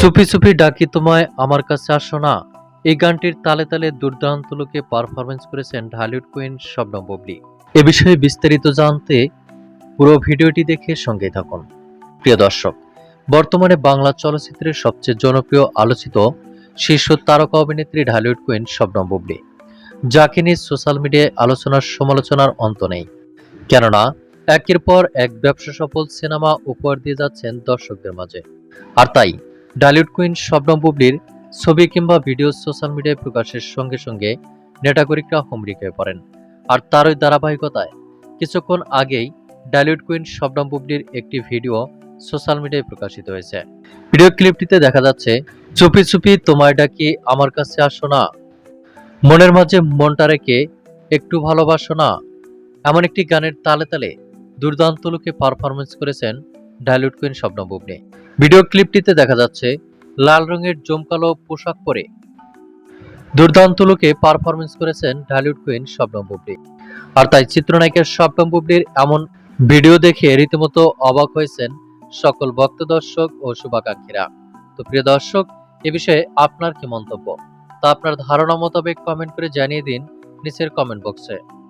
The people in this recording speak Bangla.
চুপি চুপি ডাকি তোমায়, আমার কাছে আসো না। এই গানটির তালে তালে দুর্দান্ত লোকে পারফরমেন্স করেছেন ঢালিউড কুইন শবনম বুবলি। এ বিষয়ে বিস্তারিত জানতে পুরো ভিডিওটি দেখে সঙ্গে থাকুন। প্রিয় দর্শক, বর্তমানে বাংলা চলচ্চিত্রের সবচেয়ে জনপ্রিয় আলোচিত শীর্ষ তারকা অভিনেত্রী ঢালিউড কুইন শবনম বুবলি। যাকে নিয়ে সোশ্যাল মিডিয়ায় আলোচনার সমালোচনার অন্ত নেই। কেননা, একের পর এক ব্যবসা সফল সিনেমা উপহার দিয়ে যাচ্ছেন দর্শকদের মাঝে। আর তাই ডালিউড কুইন শবনম বুবলির ছবি কিংবা ভিডিও সোশ্যাল মিডিয়ায় প্রকাশের সঙ্গে সঙ্গে নেটাগরিকরা হুমড়ি খেয়ে পড়েন। আর তারই ধারাবাহিকতায় কিছুক্ষণ আগেই ডালিউড কুইন শবনম বুবলির একটি ভিডিও সোশ্যাল মিডিয়ায় প্রকাশিত হয়েছে। ভিডিও ক্লিপটিতে দেখা যাচ্ছে, চুপি চুপি তোমায় ডাকি, আমার কাছে আসো না। মনের মাঝে মনটা রেখে একটু ভালোবাসো না। এমন একটি গানের তালে তালে দুর্দান্ত লোকে পারফরমেন্স করেছেন ডালিউড কুইন শবনম বুবলি। ভিডিও ক্লিপটিতে দেখা যাচ্ছে, লাল রঙের জমকালো পোশাক পরে দুর্দান্ত লোকে পারফরমেন্স করেছেন ঢালিউড কুইন শবনম বুবলি। আর তাই চিত্রনায়িকা শবনম বুবলির এমন ভিডিও দেখে রীতিমতো অবাক হয়েছেন সকল ভক্ত দর্শক ও শুভাকাঙ্ক্ষীরা। তো প্রিয় দর্শক, এ বিষয়ে আপনার কি মন্তব্য? তা আপনার ধারণা মোতাবেক কমেন্ট করে জানিয়ে দিন নিচের কমেন্ট বক্সে